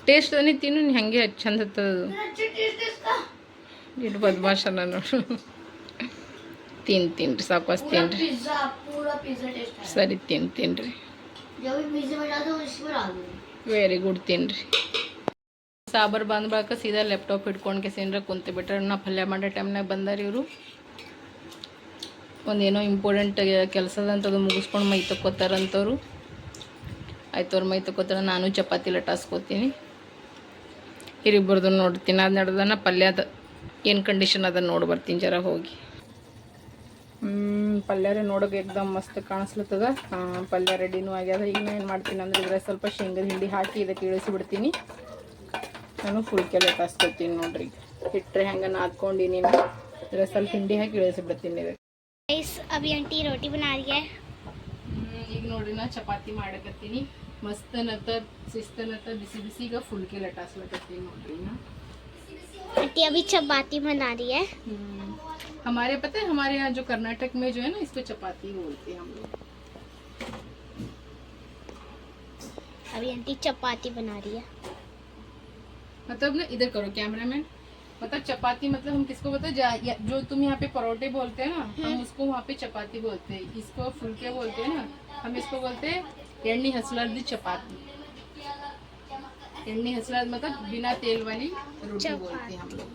ಟೇಸ್ಟ್ ಅದನ್ನೇ ತಿನ್ನು ಹೆಂಗೆ ಚಂದ ಹತ್ತದು ಇಡು ಬದ್ಮಾಷನ ನೋಡು. ತಿನ್ ತಿನ್ರಿ ಸಾಕಸ್ ತಿನ್ರಿ. ಸರಿ ತಿನ್ ತಿನ್ರಿ. ವೆರಿ ಗುಡ್ ತಿನ್ರಿ. ಸಾಬರ್ ಬಂದ ಬಳಕ ಸೀದಾ ಲ್ಯಾಪ್ಟಾಪ್ ಹಿಡ್ಕೊಂಡು ಕೆಸಿನ್ರೆ ಕುಂತು ಬಿಟ್ರೆ ನಾ ಪಲ್ಯ ಮಾಡೋ ಟೈಮ್ನಾಗ ಬಂದಾರ ಇವರು. ಒಂದೇನೋ ಇಂಪಾರ್ಟೆಂಟ್ ಕೆಲಸದಂಥದ್ದು ಮುಗಿಸ್ಕೊಂಡು ಮೈ ತಕ್ಕೋತಾರಂಥವ್ರು ಆಯ್ತು ಮೈ ತಕ್ಕೋತಾರ ನಾನು ಚಪಾತಿ ಲಟಾಸ್ಕೋತೀನಿ ಹಿರಿಬ್ರದ್ದು ನೋಡ್ತೀನಿ ಅದು ನಡೆದನ ಪಲ್ಯದ ಏನು ಕಂಡೀಷನ್ ಅದ ನೋಡಿ ಬರ್ತೀನಿ ಜರ ಹೋಗಿ. ಪಲ್ಯ ನೋಡೋಕೆ ಎಕ್ದಮ್ ಮಸ್ತ್ ಕಾಣಿಸ್ಲತ್ತದ. ಪಲ್ಯ ರೆಡಿನೂ ಆಗ್ಯದ. ಈಗ ಏನು ಮಾಡ್ತೀನಿ ಅಂದ್ರೆ ಇದ್ರೆ ಸ್ವಲ್ಪ ಶೇಂಗದ ಹಿಂಡಿ ಹಾಕಿ ಇದಕ್ಕೆ ಇಳಿಸಿಬಿಡ್ತೀನಿ ನಾನು ಫುಲ್ ಕೆಲ ಕಾಸ್ಕೊತೀನಿ ನೋಡ್ರಿ. ಹಿಟ್ಟರೆ ಹೆಂಗೆ ನಾದ್ಕೊಂಡು ನೀನು ಇದ್ರೆ ಸ್ವಲ್ಪ ಹಿಂಡಿ ಹಾಕಿ ಇಳಿಸಿಬಿಡ್ತೀನಿ ಇದಕ್ಕೆ. ಅಭಿ ಆಂಟಿ ರೋಟಿ ಬನಾರಿಗೆ ಈಗ ನೋಡ್ರಿ ನಾ ಚಪಾತಿ ಮಾಡಕತ್ತೀನಿ. ಮಸ್ತನತ್ತ ಶಿಸ್ತನತ್ತ ಬಿಸಿ ಬಿಸಿಗ ಫುಲ್ ಕೆಲ ಟಾಸ್ಲಕತ್ತೀನಿ ನೋಡ್ರಿ ನಾ. आंटी अभी चपाती बना रही है। हम्म, हमारे पता है हमारे यहाँ जो कर्नाटक में जो है ना इसको चपाती बोलते हैं हम लोग। अभी आंटी चपाती बना रही है। मतलब ना इधर करो कैमरामैन। मतलब चपाती मतलब हम किसको बोलते हैं? जा- जो तुम यहाँ पे परोठे बोलते हैं ना हम उसको वहाँ पे चपाती बोलते हैं। इसको फुलके बोलते हैं ना हम इसको बोलते हैं एಣ್ಣೆ हसलादी चपाती। एमनी हसलाद मतलब बिना तेल वाली रोटी बोलते हैं हम लोग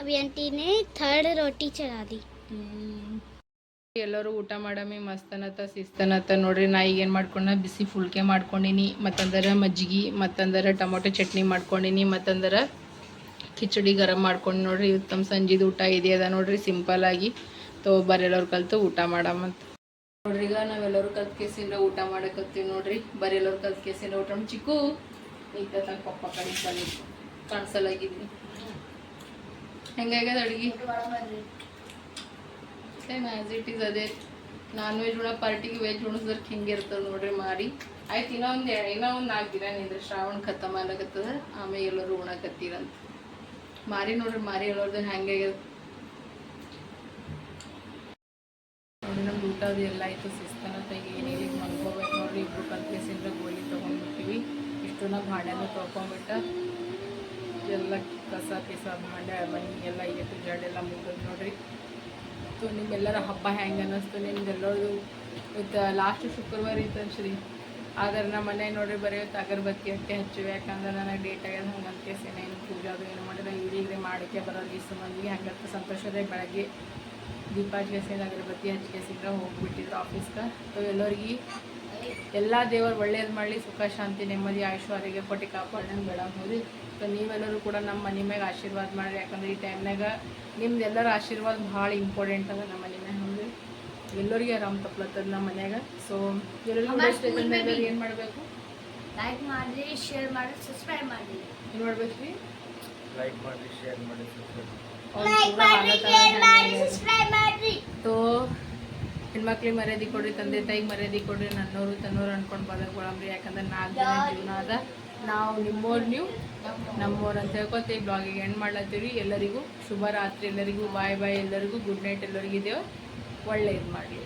अभी आंटी ने थर्ड रोटी दी ಎಲ್ಲರೂ ಊಟ ಮಾಡಮಿ ಮಸ್ತನತ ಸಿಸ್ತನತ ನೋಡ್ರಿ ನಾ ಈಗ ಏನು ಮಾಡ್ಕೊಂಡ ಬಿಸಿ ಫುಲ್ಕೆ ಮಾಡ್ಕೊಂಡಿನಿ. ಮತ್ತಂದ್ರೆ ಮಜ್ಜಿಗೆ ಮತ್ತಂದ್ರೆ ಟೊಮೊಟೊ ಚಟ್ನಿ ಮಾಡ್ಕೊಂಡಿನಿ. ಮತ್ತಂದ್ರೆ ಕಿಚಡಿ ಗರಂ ಮಾಡ್ಕೊಂಡು ನೋಡ್ರಿ. ತಮ್ಮ ಸಂಜೆದು ಊಟ ಇದೆಯದ ನೋಡ್ರಿ ಸಿಂಪಲ್ ಆಗಿ. ತೋ ಎಲ್ಲರು ಕಲ್ತು ಊಟ ಮಾಡಮ್ಮಂತ ನೋಡ್ರಿ, ಈಗ ನಾವೆಲ್ಲರೂ ಕಲ್ತ್ ಕೇಸಿಂದ ಊಟ ಮಾಡಕತ್ತೀವಿ ನೋಡ್ರಿ. ಬರೆಲ್ಲವ್ರು ಕಲ್ತ್ ಕೇಸಿಂದ ಊಟ ಮಾಡಿ ಚಿಕ್ಕು, ಈಗ ತನಕ ಪಪ್ಪ ಕಡೆ ಬಂದಿ ಕಾಣಿಸಲಾಗಿದ್ವಿ. ಹೆಂಗಾಗ್ಯದ ಅಡುಗೆ? ಸೇಮ್ ಆ್ಯಸ್ ಇಟ್ ಈಸ್ ಅದೇ. ನಾನ್ ವೆಜ್ ಉಣ ಪಾರ್ಟಿಗೆ ವೆಜ್ ಉಣಿಸ್ದಕ್ಕೆ ಹಿಂಗೆ ಇರ್ತದೆ ನೋಡ್ರಿ ಮಾರಿ ಆಯ್ತು, ಇನ್ನೂ ಒಂದು ಇನ್ನೂ ಒಂದು ನಾಲ್ಕು ದಿನ ನಿಂದ್ರೆ ಶ್ರಾವಣ ಖತಮ್ ಅನ್ನಕತ್ತದ ಆಮೇಲೆ ಎಲ್ಲರೂ ಉಣಕತ್ತೀರಂತ. ಮಾರಿ ನೋಡ್ರಿ, ಮಾರಿ ಎಲ್ಲರದು ಹೆಂಗಾಗ್ಯದ ನಮ್ದು ಊಟ ಅದು ಎಲ್ಲ ಆಯಿತು. ಶಿಸ್ತನತ ಏನಿಲ್ಲ ಈಗ ಮಲ್ಕೋಬೇಕು ನೋಡ್ರಿ. ಇಬ್ಬರು ಕಲ್ಕೇಸಿಂದ ಗೋಲಿ ತೊಗೊಂಡ್ಬಿಟ್ಟಿವಿ ಇಷ್ಟು ನಾವು ಭಾಂಡೆನೂ ತೊಳ್ಕೊಂಬಿಟ್ಟ ಎಲ್ಲ ಕಸ ಪಿಸ ಭಾಂಡೆ ಮನೆ ಎಲ್ಲ ಇಟ್ಟು ಜಡೆಲ್ಲ ಮುಗಿದ್ ನೋಡ್ರಿ. ಸೊ, ನಿಮ್ಗೆಲ್ಲರ ಹಬ್ಬ ಹೆಂಗೆ ಅನ್ನಿಸ್ತು? ನಿಮ್ಗೆಲ್ಲರದು ಇವತ್ತು ಲಾಸ್ಟ್ ಶುಕ್ರವಾರ ಇತ್ತು ಅನ್ಸ್ರಿ ಆದ್ರೆ ನಮ್ಮ ಮನೆ ನೋಡ್ರಿ, ಬರೀ ಇವತ್ತು ಅಗರಬತ್ತಿ ಅಟ್ಟೆ ಹಚ್ಚಿವಿ. ಯಾಕಂದ್ರೆ ನನಗೆ ಡೇಟ್ ಆಗ್ಯದ, ಹಂಗೆ ಅಂತೇಸಿನ ಏನು ಪೂಜೆ ಅದು ಏನು ಮಾಡಿದ್ರೆ ಇವ್ರಿಗೆ ಮಾಡೋಕ್ಕೆ ಬರೋದು ಇಷ್ಟು ಮಂದಿಗೆ ಹಂಗತ್ತೆ ಸಂತೋಷದೇ ಬೆಳಗ್ಗೆ. ದೀಪ ಹಚ್ಕೇಸಿಂದ ಅಗರಬತ್ತಿ ಹಚ್ಕೇಸಿಂದ ಹೋಗ್ಬಿಟ್ಟಿದ್ರು ಆಫೀಸ್ಗೆ ಸೊ ಎಲ್ಲರಿಗೆ ಎಲ್ಲ ದೇವರು ಒಳ್ಳೇದು ಮಾಡಲಿ ಸುಖ ಶಾಂತಿ ನೆಮ್ಮದಿ ಆಯುಷ್ಯ ಕೊಟ್ಟು ಕಾಪಾಡಂಗೆ ಬೇಡ ಹೋದಿ ಸೊ ನೀವೆಲ್ಲರೂ ಕೂಡ ನಮ್ಮ ಮನೆ ಮ್ಯಾಗ ಆಶೀರ್ವಾದ ಮಾಡಿರಿ. ಯಾಕಂದ್ರೆ ಈ ಟೈಮ್ನಾಗ ನಿಮ್ದು ಎಲ್ಲರ ಆಶೀರ್ವಾದ ಭಾಳ ಇಂಪಾರ್ಟೆಂಟ್ ಅದ ನಮ್ಮ ಮನೆ ಮ್ಯಾಗ. ಹಂಗೆ ಎಲ್ಲರಿಗೆ ಆರಾಮ್ ತಪ್ಲತ್ತದ ನಮ್ಮ ಮನ್ಯಾಗ. ಸೊ ಎಲ್ಲರೂ ಏನು ಮಾಡಬೇಕು? ಲೈಕ್ ಮಾಡಿರಿ ಶೇರ್ ಮಾಡಿ ಸಬ್ಸ್ಕ್ರೈಬ್ ಮಾಡಿರಿ. ಏನು ಮಾಡ್ಬೇಕು ರೀ ಲೈಕ್ ಮಾಡಿ ಶೇರ್ ಮಾಡಿ ಮಾಡಿ. ತೋ ಹೆಣ್ಮಕ್ಳಿಗೆ ಮರ್ಯಾದೆ ಕೊಡ್ರಿ ತಂದೆ ತಾಯಿಗೆ ಮರ್ಯಾದೆ ಕೊಡ್ರಿ ನನ್ನೋರು ತನ್ನೋರು ಅನ್ಕೊಂಡು ಬದಕೊಳಂಬ್ರಿ ಯಾಕಂದ್ರೆ ನಾಲ್ಕು ಜನ ಜೀವನ ಅದ. ನಾವು ನಿಮ್ಮೋರು ನೀವು ನಮ್ಮೋರು ಅಂತ ಹೇಳ್ಕೊತೀವಿ. ಬ್ಲಾಗಿಗೆ ಎಂಡ್ ಮಾಡ್ಲತ್ತೀವಿ ಎಲ್ಲರಿಗೂ ಶುಭ ರಾತ್ರಿ ಎಲ್ಲರಿಗೂ. ಬಾಯ್ ಬಾಯ್ ಎಲ್ಲರಿಗೂ. ಗುಡ್ ನೈಟ್ ಎಲ್ಲರಿಗೂ ಇದೇವೆ. ಒಳ್ಳೆ ಇದು ಮಾಡಲಿ.